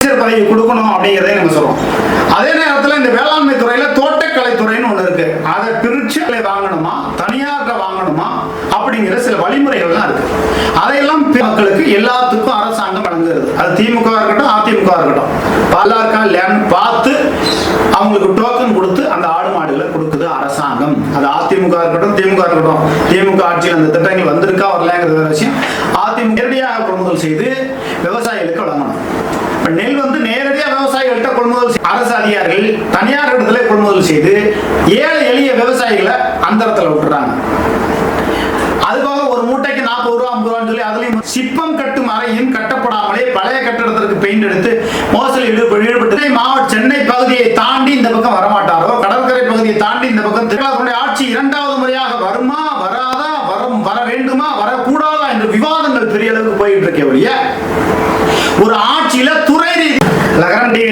அமைச்சர் பதவி கொடுக்கணும் அப்படிங்கிறதே நம்ம சொல்றோம். அதே நேரத்தில் இந்த வேளாண்மை துறையில தோட்டக்கலை துறைன்னு ஒண்ணு இருக்கு. அதை பிரிச்சு அதை வாங்கணுமா? தனியார்ட்ட வாங்கணுமா? அப்படிங்கிற சில வழிமுறைகள்லாம் இருக்கு. அதையெல்லாம் மக்களுக்கு எல்லாத்துக்கும் அரசாங்கம் வழங்குறது அது திமுக இருக்கட்டும் அதிமுக இருக்கட்டும். பல்லாருக்கா லேண்ட் பார்த்து அவங்களுக்கு டோக்கன் கொடுத்து அந்த ஆடு மாடுகளை கொடுக்குது அரசாங்கம். அது அதிமுக இருக்கட்டும் திமுக இருக்கட்டும். திமுக ஆட்சியில் அந்த திட்டங்கள் வந்திருக்கா வரலங்கிறது வேற விஷயம். அதிமுக கொள்முதல் செய்து நெல் வந்து நேரடியா விவசாயிகள்கிட்ட கொள்முதல் அரசு அதிகாரிகள் தனியார் இடத்துல கொள்முதல் செய்து ஏழை எளிய விவசாயிகளை அந்தரத்துல விட்டுறாங்க. அதுபோக ஒரு மூட்டைக்கு நாற்பது ரூபா ஐம்பது ரூபான்னு சொல்லி அதுலயும் சிப்பம் கட்டும் அறையும் கட்டப்படாமலே பழைய கட்டடத்திற்கு பெயிண்ட் எடுத்து மோசடி ஈடுபட்டு மாவட்ட சென்னை பகுதியை தாண்டி இந்த பக்கம் வரமாட்டாரோ? கடற்கரை பகுதியை தாண்டி இந்த பக்கம் திருவிழாவுடைய ஆட்சி இரண்டாவது முறையாக வருமா வராதா வரும் வர வேண்டுமா வரக்கூடாதா என்று விவாதங்கள் பெரிய அளவுக்கு போயிட்டு இருக்கே ஒரு ஆட்சியில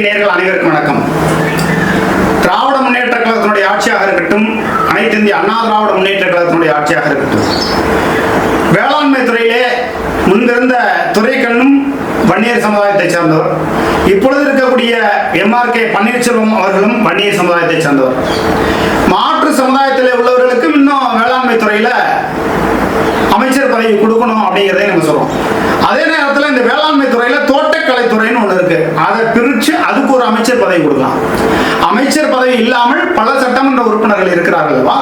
நேர்கள் அனைவருக்கும் வணக்கம். திராவிட முன்னேற்ற கழகத்தினுடைய ஆட்சியாக இருக்கட்டும் அனைத்து இந்திய அண்ணா திராவிட முன்னேற்ற கழகத்தினுடைய ஆட்சியாக இருக்கட்டும். வேளாண்மை துறையிலே முன்பிருந்த துறைக்கண்ணும் வன்னியர் சமுதாயத்தைச் சேர்ந்தவர். இப்பொழுது இருக்கக்கூடிய எம்ஆர்கே பன்னீர்செல்வம் அவர்களும் வன்னியர் சமுதாயத்தைச் சேர்ந்தவர். மாற்று சமுதாயத்தில் உள்ளவர்களுக்கும் இன்னும் வேளாண்மை துறையில அமைச்சர் பதவி கொடுக்கணும் அப்படிங்கிறதே நம்ம சொல்றோம் அதே நேரத்தில் இந்த வேளாண்மை துறையில தோட்டக்கலை துறைன்னு ஒண்ணு இருக்கு அதை பிரிச்சு அதுக்கு ஒரு அமைச்சர் பதவி கொடுக்கலாம். அமைச்சர் பதவி இல்லாமல் பல சட்டமன்ற உறுப்பினர்கள் இருக்கிறார்கள் அல்லவா?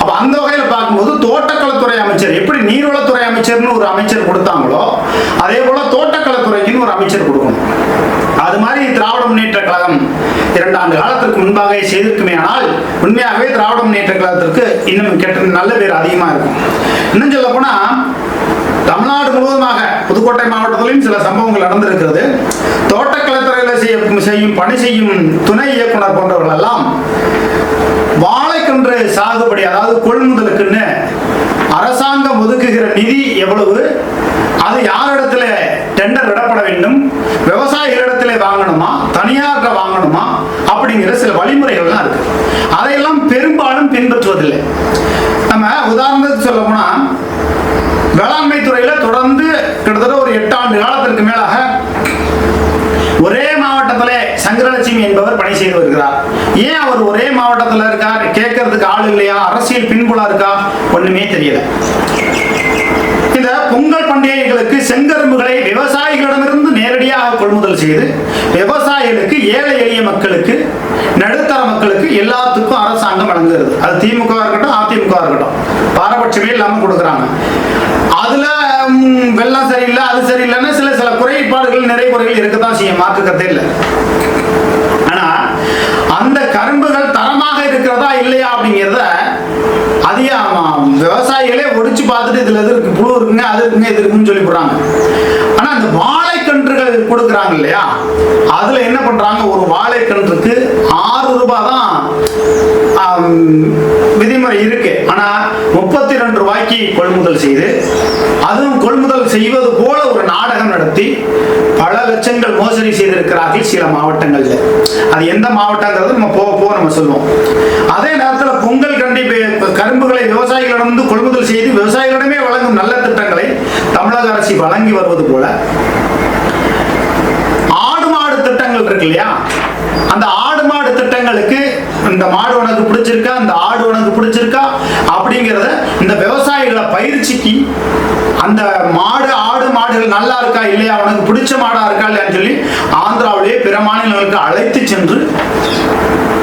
அப்ப அந்த வகையில் பார்க்கும்போது தோட்டக்கலைத்துறை அமைச்சர் எப்படி நீர்வளத்துறை அமைச்சர்னு ஒரு அமைச்சர் கொடுத்தாங்களோ அதே போல தோட்டக்கலைத்துறைக்குன்னு ஒரு அமைச்சர் கொடுக்கணும். அது மாதிரி திராவிட முன்னேற்ற கழகம் இரண்டு ஆண்டு காலத்திற்கு முன்பாக செய்திருக்குமே ஆனால் உண்மையாகவே திராவிட முன்னேற்ற கழகத்திற்கு இன்னும் கெட்ட நல்ல பேர் அதிகமாக இருக்கும். இன்னும் சொல்ல போனா தமிழ்நாடு முழுவதுமாக புதுக்கோட்டை மாவட்டத்திலும் சில சம்பவங்கள் நடந்திருக்கிறது. தோட்டக்கலைத்துறை செய்ய செய்யும் பணி செய்யும் துணை இயக்குனர் போன்றவர்கள் எல்லாம் வாழைக்கன்று சாகுபடி அதாவது கொள்முதலுக்குன்னு அரசாங்கம் ஒதுக்குகிற நிதி எவ்வளவு? அது யாரிடத்துல டெண்டர் விடப்பட வேண்டும்? விவசாயிகளிடத்திலே வாங்கணுமா? தனியார்கிட்ட வாங்கணுமா? அப்படிங்கிற சில வழிமுறைகள்லாம் இருக்கு. அதையெல்லாம் பெரும்பாலும் பின்பற்றுவதில்லை. நம்ம உதாரணத்துக்கு சொல்ல போனா வேளாண்மை துறையில தொடர்ந்து கிட்டத்தட்ட ஒரு எட்டு ஆண்டு காலத்திற்கு மேலாக ஒரே மாவட்டத்திலே சங்கரலட்சுமி என்பவர் பணி செய்து வருகிறார் ஏன் அவர் ஒரே மாவட்டத்தில் இருக்கார் கேட்கறதுக்கு ஆள் இல்லையா? அரசியல் பின்புலா இருக்கா? ஒண்ணுமே தெரியல. இந்த பொங்கல் பண்டிகைகளுக்கு செங்கரும்புகளை விவசாயிகளிடமிருந்து நேரடியாக கொள்முதல் செய்து விவசாயிகளுக்கு ஏழை எளிய மக்களுக்கு நடுத்தர மக்களுக்கு எல்லாத்துக்கும் அரசாங்கம் வழங்குகிறது. அது திமுக இருக்கட்டும் அதிமுக இருக்கட்டும். பாரபட்சமே இல்லாமல் கொடுக்குறாங்க. அதுல வெள்ளம் சரியில்லை அது சரியில்லைன்னு சில சில குறைபாடுகள் நிறைய குறைகள் இருக்கத்தான் செய்யும். மாற்றுக்கத்தே இல்லை. அந்த கரும்புகள் தரமாக இருக்கிறதா இல்லையா அப்படிங்கிறத அதிக ஆமாம் விவசாயிகளே ஒடிச்சு பார்த்துட்டு இதுல எது இருக்கு? புழு இருக்குங்க அது இருக்குங்க இது இருக்குன்னு சொல்லி போடுறாங்க. ஆனா அந்த வாழைக்கன்றுகள் கொடுக்குறாங்க இல்லையா? அதுல என்ன பண்றாங்க? ஒரு வாழைக்கன்றுக்கு ஆறு ரூபாய் தான் விதிமுறை இருக்கு. ஆனா முப்பத்தி ரெண்டு ரூபாய்க்கு கொள்முதல் செய்து அதுவும் கொள்முதல் செய்வது போல ஒரு நாடகம் நடத்தி பல லட்சங்கள் மோசடி செய்திருக்கிறார்கள் சில மாவட்டங்கள்ல. அது எந்த மாவட்டங்கிறது நம்ம போக போக நம்ம சொல்லுவோம் அதே நேரத்தில் பொங்கல் கண்டி பே- கரும்புகளை விவசாயிகளிடம் கொள்முதல் செய்து விவசாயிகளிடமே வழங்கும் நல்ல திட்டங்களை தமிழக அரசு வழங்கி வருவது போல. ஆடு மாடு திட்டங்கள் இருக்கு இல்லையா? அந்த ஆடு மாடு திட்டங்களுக்கு இந்த மாடு உனக்கு பிடிச்சிருக்கா? இந்த ஆடு உனக்கு பிடிச்சிருக்கா? அப்படிங்கிறத இந்த விவசாயிகளை பயிற்சிக்கு அந்த மாடு ஆடு மாடுகள் நல்லா இருக்கா இல்லையா? உனக்கு பிடிச்ச மாடா இருக்கா இல்லையான்னு சொல்லி ஆந்திராவிலேயே பிற மாநிலங்களுக்கு அழைத்து சென்று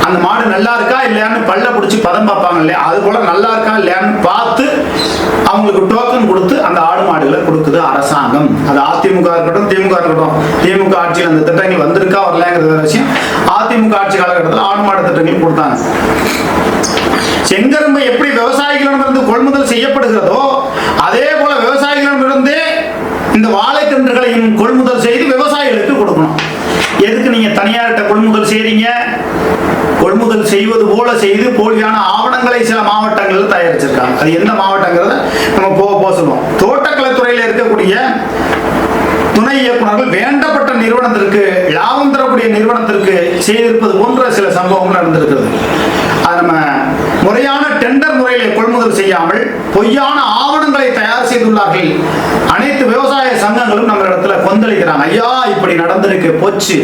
அந்த மாடு நல்லா இருக்கா இல்லையான்னு பல்ல பிடிச்சி பதம் பார்ப்பாங்க இல்லையா? அது போல நல்லா இருக்கா இல்லையான்னு பார்த்து அவங்களுக்கு டோக்கன் கொடுத்து அந்த ஆடு மாடுகளை கொடுக்குது அரசாங்கம். அது அதிமுக இருக்கட்டும் திமுக இருக்கட்டும். திமுக ஆட்சியில் அந்த திட்டங்கள் வந்திருக்கா வரலங்கிறது விஷயம். அதிமுக ஆட்சி காலகட்டத்தில் ஆடு மாடு திட்டங்கள் கொடுத்தாங்க. செங்கரும்பு எப்படி விவசாயிகளிடமிருந்து கொள்முதல் செய்யப்படுகிறதோ அதே போல விவசாயிகளிடமிருந்து இந்த வாழைக்கன்றுகளையும் கொள்முதல் செய்து விவசாயிகளுக்கு கொடுக்கணும். எதுக்கு நீங்க தனியார்கிட்ட கொள்முதல் செய்றீங்க? கொள்முதல் செய்வது போல செய்து போலியான ஆவணங்களை சில மாவட்டங்களில் தயாரிச்சிருக்காங்க. அது எந்த மாவட்டங்கிறத நம்ம போக போக சொல்லுவோம். தோட்டக்கலைத்துறையில் இருக்கக்கூடிய துணை இயக்குநர்கள் வேண்டப்பட்ட நிறுவனத்திற்கு லாபம் தரக்கூடிய நிறுவனத்திற்கு செய்திருப்பது போன்ற சில சம்பவங்கள் நடந்திருக்கிறது. முறையான டெண்டர் முறையில் கொள்முதல் செய்யாமல் பொய்யான ஆவணங்களை தயார் செய்துள்ளார்கள். அனைத்து விவசாய சங்கங்களும் நம்ம இடத்துல கொந்தளிக்கிறாங்க. ஐயா இப்படி நடந்திருக்கு போச்சு.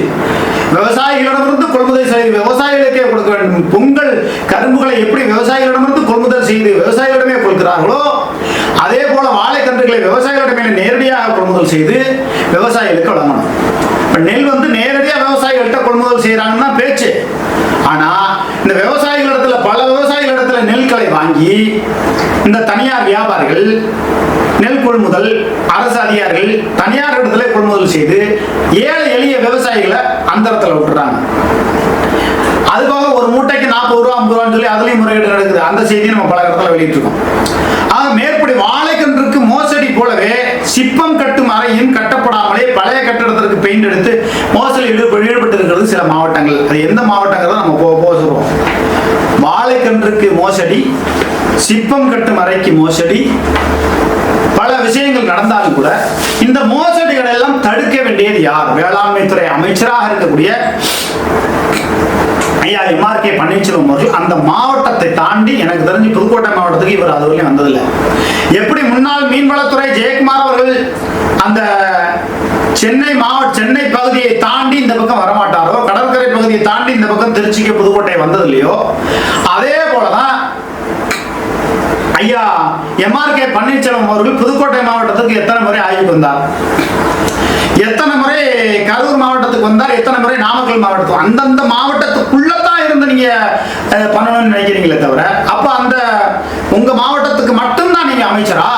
விவசாயிகளிடமிருந்து கொள்முதல் செய்து விவசாயிகளுக்கே கொடுக்க வேண்டும். பொங்கல் கரும்புகளை எப்படி விவசாயிகளிடமிருந்து கொள்முதல் செய்து விவசாயிகளிடமே கொடுக்கிறார்களோ அதே போல வாழைக்கன்றுகளை விவசாயிகளிடமே நேரடியாக கொள்முதல் செய்து விவசாயிகளுக்கு வழங்கணும். நெல் வந்து நேரடியா விவசாயிகள்கிட்ட கொள்முதல் செய்யறாங்கன்னா பேச்சு ஆனா இந்த விவசாயிகளிடத்துல பல விவசாயிகளிடத்துல நெல்களை வாங்கி இந்த தனியார் வியாபாரிகள் நெல் கொள்முதல் அரசு அதிகாரிகள் தனியார் இடத்துல கொள்முதல் செய்து ஏழை எளிய விவசாயிகளை அந்தரத்தில் விட்டுறாங்க. அது போக ஒரு மூட்டைக்கு நாற்பது ரூபா ஐம்பது ரூபான்னு சொல்லி அதுலயும் முறையீடு நடக்குது. அந்த செய்தி நம்ம பல இடத்துல வெளியிட்டிருக்கோம். ஆக மேற்படி வாழைக்கன்றுக்கு மோசடி போலவே சிப்பம் கட்டும் அறையும் கட்டப்படாமலே பழைய கட்டடத்திற்கு பெயிண்ட் எடுத்து மோசடி ஈடுபட்டு ஈடுபட்டு இருக்கிறது சில மாவட்டங்கள். அது எந்த மாவட்டங்கள் நம்ம போக போக சொல்லுவோம் கன்றுக்கு மோசடி சிப்பம் கட்டும் அறைக்கு மோசடி பல விஷயங்கள் நடந்தாலும் கூட இந்த மோசடிகளை எல்லாம் தடுக்க வேண்டியது யார்? வேளாண்மை துறை அமைச்சராக இருக்கக்கூடிய ஐயா எம்ஆர்கே பன்னீர்செல்வம் அவர்கள் அந்த மாவட்டத்தை தாண்டி எனக்கு தெரிஞ்சு புதுக்கோட்டை மாவட்டத்துக்கு இவர் அது வரையும் வந்ததில்லை. எப்படி முன்னாள் மீன்வளத்துறை ஜெயக்குமார் அவர்கள் அந்த சென்னை மாவட்ட சென்னை பகுதியை தாண்டி இந்த பக்கம் வரமாட்டாரோ கடல் பகுதியை தாண்டி இந்த பக்கம் திருச்சிக்கு புதுக்கோட்டை வந்தது இல்லையோ அதே போலதான் ஐயா எம்ஆர்கே பன்னீர்செல்வம் அவர்கள் புதுக்கோட்டை மாவட்டத்துக்கு எத்தனை முறை ஆய்வுக்கு வந்தார்? எத்தனை முறை கரூர் மாவட்டத்துக்கு வந்தார்? எத்தனை முறை நாமக்கல் மாவட்டத்துக்கு? அந்தந்த மாவட்டத்துக்குள்ளதான் இருந்து நீங்க பண்ணணும்னு நினைக்கிறீங்களே தவிர அப்ப அந்த உங்க மாவட்டத்துக்கு மட்டும்தான் நீங்க அமைச்சரா?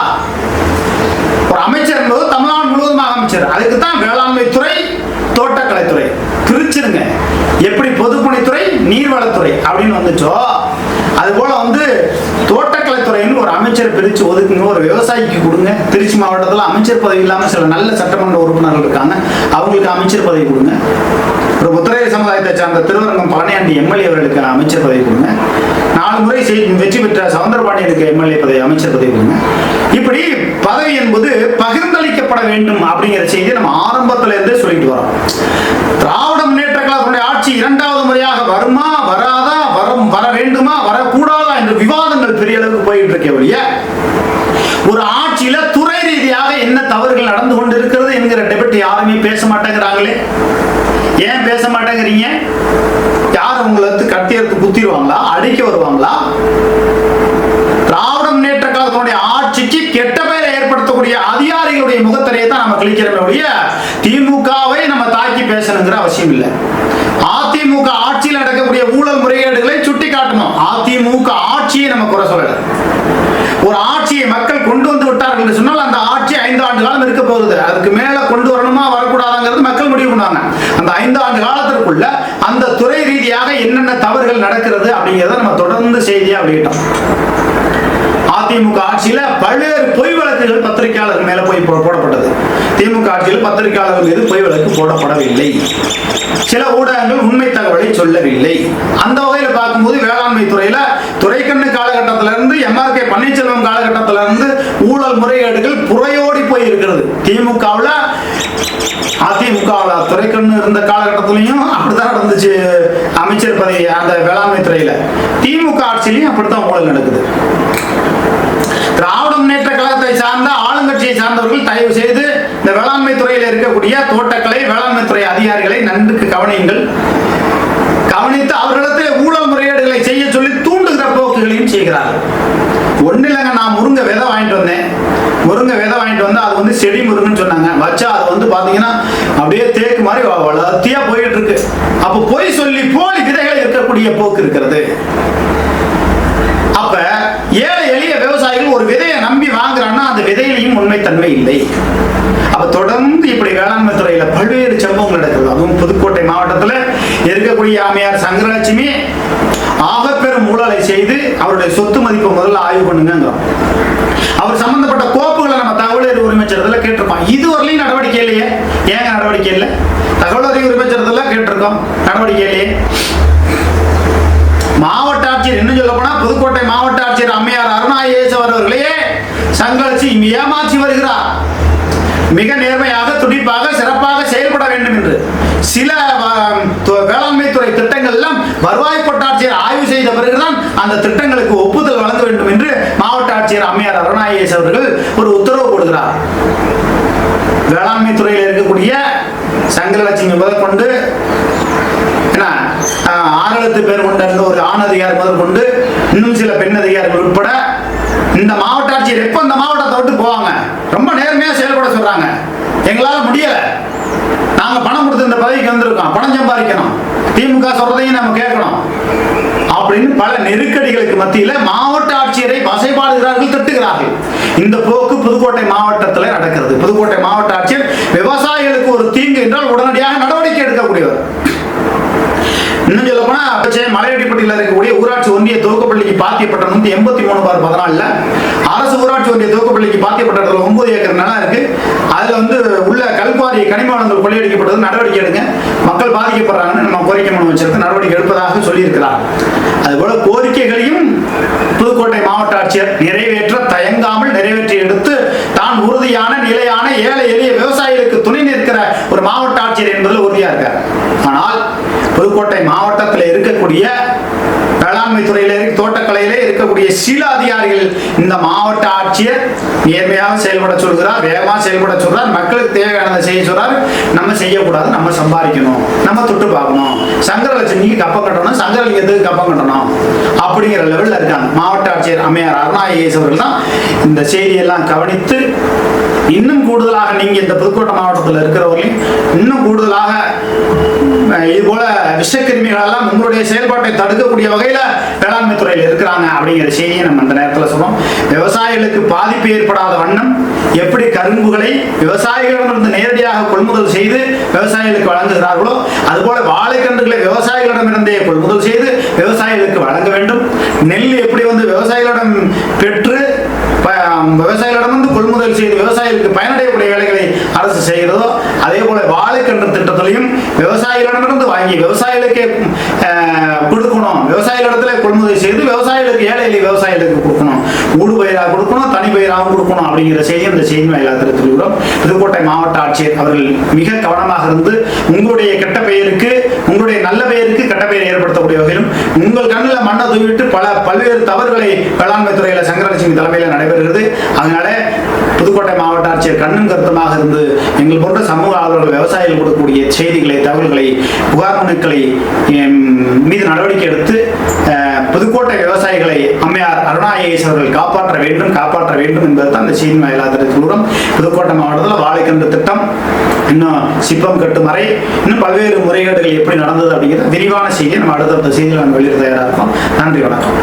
ஒரு அமைச்சர் என்பது தமிழ்நாடு முழுவதுமாக அமைச்சர். அதுக்கு தான் வேளாண்மை துறை தோட்டக்கலைத்துறை. பிரிச்சிருங்க நீர்வளத்துறை அப்படின்னு வந்துச்சோ? அது போல வந்து தோட்டக்கலைத்துறைன்னு ஒரு அமைச்சர் பிரிச்சு ஒதுக்குங்க ஒரு விவசாயிக்கு கொடுங்க. திருச்சி மாவட்டத்தில் அமைச்சர் பதவி இல்லாமல் சில நல்ல சட்டமன்ற உறுப்பினர்கள் இருக்காங்க. அவங்களுக்கு அமைச்சர் பதவி கொடுங்க. ஒரு புத்திரைய சமுதாயத்தை சார்ந்த திருவரங்கம் பழனியாண்டி எம்எல்ஏ அவர்களுக்கு அமைச்சர் பதவி கொடுங்க. நாலு முறை வெற்றி பெற்ற சவுந்தரபாண்டியனுக்கு எம்எல்ஏ பதவி அமைச்சர் பதவி கொடுங்க. இப்படி பதவி என்பது பகிர்ந்தளிக்கப்பட வேண்டும் அப்படிங்கிற செய்தி நம்ம ஆரம்பத்துல இருந்தே சொல்லிட்டு வரோம். ஆட்சி இரண்டாவது முறையாக வருமா வராதா வரும் வர வேண்டுமா வரக்கூடாதா என்ற விவாதங்கள் பெரிய அளவுக்கு போயிட்டு இருக்கே ஒழிய ஒரு ஆட்சியில துறை ரீதியாக என்ன தவறுகள் நடந்து கொண்டு இருக்கிறது என்கிற டெபிட் யாருமே பேச மாட்டேங்கிறாங்களே? ஏன் பேச மாட்டேங்கிறீங்க? யார் உங்களை வந்து கட்டி எடுத்து குத்திடுவாங்களா? அடிக்க வருவாங்களா? திராவிட முன்னேற்ற கழகத்தினுடைய ஆட்சிக்கு கெட்ட பெயரை ஏற்படுத்தக்கூடிய அதிகாரிகளுடைய முகத்திரையை தான் நம்ம கிழிக்கிறோமே ஒழிய திமுகவை நம்ம தாக்கி பேசணுங்கிற அவசியம் இல்லை அதிமுக ஆட்சியில் நடக்கக்கூடிய ஊழல் முறைகேடுகளை சுட்டி காட்டணும் அதிமுக ஆட்சியை நம்ம குறை சொல்லலை. ஒரு ஆட்சியை மக்கள் கொண்டு வந்து விட்டார்கள் என்று சொன்னால் அந்த ஆட்சி ஐந்து ஆண்டு காலம் இருக்க போகுது. அதுக்கு மேல கொண்டு வரணுமா வரக்கூடாதுங்கிறது மக்கள் முடிவு பண்ணாங்க அந்த ஐந்து ஆண்டு காலத்திற்குள்ள அந்த துறை ரீதியாக என்னென்ன தவறுகள் நடக்கிறது அப்படிங்கிறத நம்ம தொடர்ந்து செய்தியா வெளியிட்டோம். அதிமுக ஆட்சியில பல்வேறு பொய் வழக்குகள் பத்திரிகையாளர் மேல போய் போடப்பட்டது. திமுக ஆட்சியில் பத்திரிகையாளர்கள் மீது பொய் வழக்கு போடப்படவில்லை. சில ஊடகங்கள் உண்மை தகவலை சொல்லவில்லை. அந்த வகையில் பார்க்கும்போது வேளாண்மை துறையில துறைக்கண்ணு காலகட்டத்தில இருந்து எம்ஆர்கே பன்னீர்செல்வம் காலகட்டத்தில இருந்து ஊழல் முறைகேடுகள் புறையோடி போய் இருக்கிறது திமுகவுல அதிமுகவில் துறைக்கண்ணு இருந்த காலகட்டத்திலையும் அப்படித்தான் நடந்துச்சு அமைச்சர் பதவி அந்த வேளாண்மை துறையில. திமுக ஆட்சியிலையும் அப்படித்தான் ஊழல் நடக்குது. திராவிட முன்னேற்ற கழகத்தை சார்ந்த ஆளுங்கட்சியை சார்ந்தவர்கள் தயவு செய்து இந்த வேளாண்மை துறையில் இருக்கக்கூடிய தோட்டக்கலை வேளாண்மை துறை அதிகாரிகளை நன்கு கவனியுங்கள். வ- போயிட்டு இருக்கு அப்ப பொய் சொல்லி போலி விதைகள் இருக்கக்கூடிய போக்கு இருக்கிறது. அப்ப ஏழை எளிய விவசாயிகள் ஒரு விதையை நம்பி வாங்குறான்னா அந்த விதையிலையும் உண்மைத்தன்மை இல்லை. அப்ப தொடர்ந்து இப்படி வேளாண்மை துறையில பல்வேறு சம்பவங்கள் நடக்குது. அதுவும் புதுக்கோட்டை மாவட்டத்துல இருக்கக்கூடிய ஆமையார் சங்கரலட்சுமி ஆகப்பெரும் ஊழலை செய்து அவருடைய சொத்து மதிப்பை முதல்ல ஆய்வு பண்ணுங்கிறோம் அவர் சம்பந்தப்பட்ட கோப்புகளை நம்ம தகவல் அறிவு உரிமை சட்டத்துல கேட்டிருப்போம் நடவடிக்கை இல்லையே. நடவடிக்கை இல்லை. தகவல் அறிவு உரிமை சட்டத்துல கேட்டிருக்கோம். நடவடிக்கை இல்லையே. மாவட்ட ஆட்சியர் இன்னும் சொல்ல போனா புதுக்கோட்டை மாவட்ட ஆட்சியர் அம்மையார் அருணா ஐஏஎஸ் அவர்களையே சங்கலிச்சு ஏமாற்றி வருகிறார். மிக நேர்மையாக துடிப்பாக சிறப்பாக செயல்பட வேண்டும் என்று. சில வேளாண்மை துறை திட்டங்கள் எல்லாம் வருவாய் கோட்டாட்சியர் ஆய்வு செய்த பிறகுதான் அந்த திட்டங்களுக்கு ஒப்புதல் வழங்க வேண்டும் என்று மாவட்ட ஆட்சியர் அம்மையார் அருணா அவர்கள் ஒரு உத்தரவு கொடுக்கிறார் வேளாண்மை துறையில் இருக்கக்கூடிய சங்கரலட்சுமி முதற்கொண்டு என்ன ஆறு பேர் கொண்ட ஒரு ஆண் அதிகாரி முதற்கொண்டு இன்னும் சில பெண் அதிகாரிகள் உட்பட இந்த மாவட்ட ஆட்சியர் எப்போ இந்த மாவட்டத்தை விட்டு போவாங்க? ரொம்ப நேர்மையா செயல்பட சொல்றாங்க. எங்களால முடியல. நாங்க பணம் கொடுத்து இந்த பதவிக்கு வந்திருக்கோம். பணம் சம்பாதிக்கணும். திமுக சொல்றதையும் நம்ம கேட்கணும். அப்படின்னு பல நெருக்கடிகளுக்கு மத்தியில மாவட்ட ஆட்சியரை வசைபாடுகிறார்கள் திட்டுகிறார்கள். இந்த போக்கு புதுக்கோட்டை மாவட்டத்தில் நடக்கிறது. புதுக்கோட்டை மாவட்ட ஆட்சியர் விவசாயிகளுக்கு ஒரு தீங்கு என்றால் உடனடியாக நடவடிக்கை எடுக்கக்கூடியவர். இன்னும் சொல்ல போனா மலையடிப்பட்டியில் இருக்கக்கூடிய ஊராட்சி ஒன்றிய துவக்கப்பள்ளிக்கு பாத்தியப்பட்ட நூத்தி எண்பத்தி மூணு பார் பதினாலுல அரசு ஊராட்சி ஒன்றிய துவக்கப்பள்ளிக்கு பாத்தியப்பட்ட ஒன்பது ஏக்கர் நிலம் இருக்கு. அதுல வந்து உள்ள கல்குவாரி கனிமவளங்கள் கொள்ளையடிக்கப்பட்டது நடவடிக்கை எடுங்க. மக்கள் பாதிக்கப்படுறாங்கன்னு நம்ம கோரிக்கை மனு வச்சிருக்கு. நடவடிக்கை எடுப்பதாக சொல்லியிருக்கிறார். புதுக்கோட்டை மாவட்ட ஆட்சியர் நிறைவேற்ற தயங்காமல் நிறைவேற்றி எடுத்து தான் உறுதியான நிலையான ஏழை எளிய விவசாயிகளுக்கு துணை நிற்கிற ஒரு மாவட்ட ஆட்சியர் என்பதில் உறுதியா இருக்கார். ஆனால் புதுக்கோட்டை மாவட்டத்தில் இருக்கக்கூடிய வேளாண்மை துறையில தோட்டக்கலையிலே இருக்கக்கூடிய சில அதிகாரிகள் இந்த மாவட்ட ஆட்சியர் நேர்மையாக செயல்பட சொல்கிறார் வேகமாக செயல்பட சொல்றார் மக்களுக்கு தேவையானதை செய்ய சொல்றார் நம்ம செய்யக்கூடாது நம்ம சம்பாதிக்கணும் நம்ம தொட்டு பார்க்கணும். சங்கரலட்சுமிக்கு கப்பம் கட்டணும் சங்கரலிங்கத்துக்கு கப்பம் கட்டணும் அப்படிங்கிற லெவலில் இருக்காங்க. மாவட்ட ஆட்சியர் அம்மையார் அருணா ஐஏஎஸ் அவர்கள் தான் இந்த செய்தியெல்லாம் கவனித்து இன்னும் கூடுதலாக நீங்க இந்த புதுக்கோட்டை மாவட்டத்தில் இருக்கிறவர்களையும் இன்னும் கூடுதலாக இது போல விஷக்கிருமிகள் எல்லாம் உங்களுடைய செயல்பாட்டை தடுக்கக்கூடிய வகையில வேளாண்மை துறையில் இருக்கிறாங்க அப்படிங்கிற செய்தியை நம்ம அந்த நேரத்தில் சொல்றோம். விவசாயிகளுக்கு பாதிப்பு ஏற்படாத வண்ணம் எப்படி கரும்புகளை விவசாயிகளிடமிருந்து நேரடியாக கொள்முதல் செய்து விவசாயிகளுக்கு வழங்குகிறார்களோ அதுபோல வாழைக்கன்றுகளை விவசாயிகளிடமிருந்தே கொள்முதல் செய்து விவசாயிகளுக்கு வழங்க வேண்டும். நெல் எப்படி வந்து விவசாயிகளிடம் பெற்று விவசாய கொள்முதல் செய்து விவசாயிகளுக்கு பயனடையக்கூடிய வேலைகளை அரசு செய்கிறதோ அதே போல வாழைக்கன்று திட்டத்திலையும் விவசாயிகளிடமிருந்து வாங்கி விவசாயிகளுக்கே அஹ், கொடுக்கணும் விவசாயிகளிடத்துல கொள்முதல் செய்து விவசாயிகளுக்கு ஏழை எளிய விவசாயிகளுக்கு கொடுக்கணும் ஊடு பெயராக கொடுக்கணும் தனி பெயராகவும் கொடுக்கணும் அப்படிங்கிற செய்தி இந்த செய்தி வாயிலாக தெரிவித்துள்ளோம் புதுக்கோட்டை மாவட்ட ஆட்சியர் அவர்கள் மிக கவனமாக இருந்து உங்களுடைய கெட்ட பெயருக்கு உங்களுடைய நல்ல பெயருக்கு கெட்ட பெயரை ஏற்படுத்தக்கூடிய வகையிலும் உங்கள் கண்ணில் மண்ணை தூவிட்டு பல பல்வேறு தவறுகளை வேளாண்மை துறையில சங்கரலட்சுமி தலைமையில் நடைபெறுகிறது. அதனால புதுக்கோட்டை மாவட்ட ஆட்சியர் கண்ணும் கருத்துமாக இருந்து எங்கள் போன்ற சமூக ஆர்வலர்கள் விவசாயிகள் கொடுக்கக்கூடிய செய்திகளை தகவல்களை புகார் மனுக்களை மீது நடவடிக்கை எடுத்து அஹ், புதுக்கோட்டை விவசாயிகளை அம்மையார் அருணா ஐஏஎஸ் அவர்கள் காப்பாற்ற வேண்டும் காப்பாற்ற வேண்டும் என்பது தான் இந்த செய்தி வாயிலாக கூறும். புதுக்கோட்டை மாவட்டத்தில் வாழைக்கன்று திட்டம் இன்னும் சிப்பம் கட்டும் வரை இன்னும் பல்வேறு முறைகேடுகள் எப்படி நடந்தது அப்படிங்கிற விரிவான செய்தியை நம்ம அடுத்தடுத்த செய்தியில் நம்ம வெளியிட தயாராக இருக்கோம் நன்றி வணக்கம்.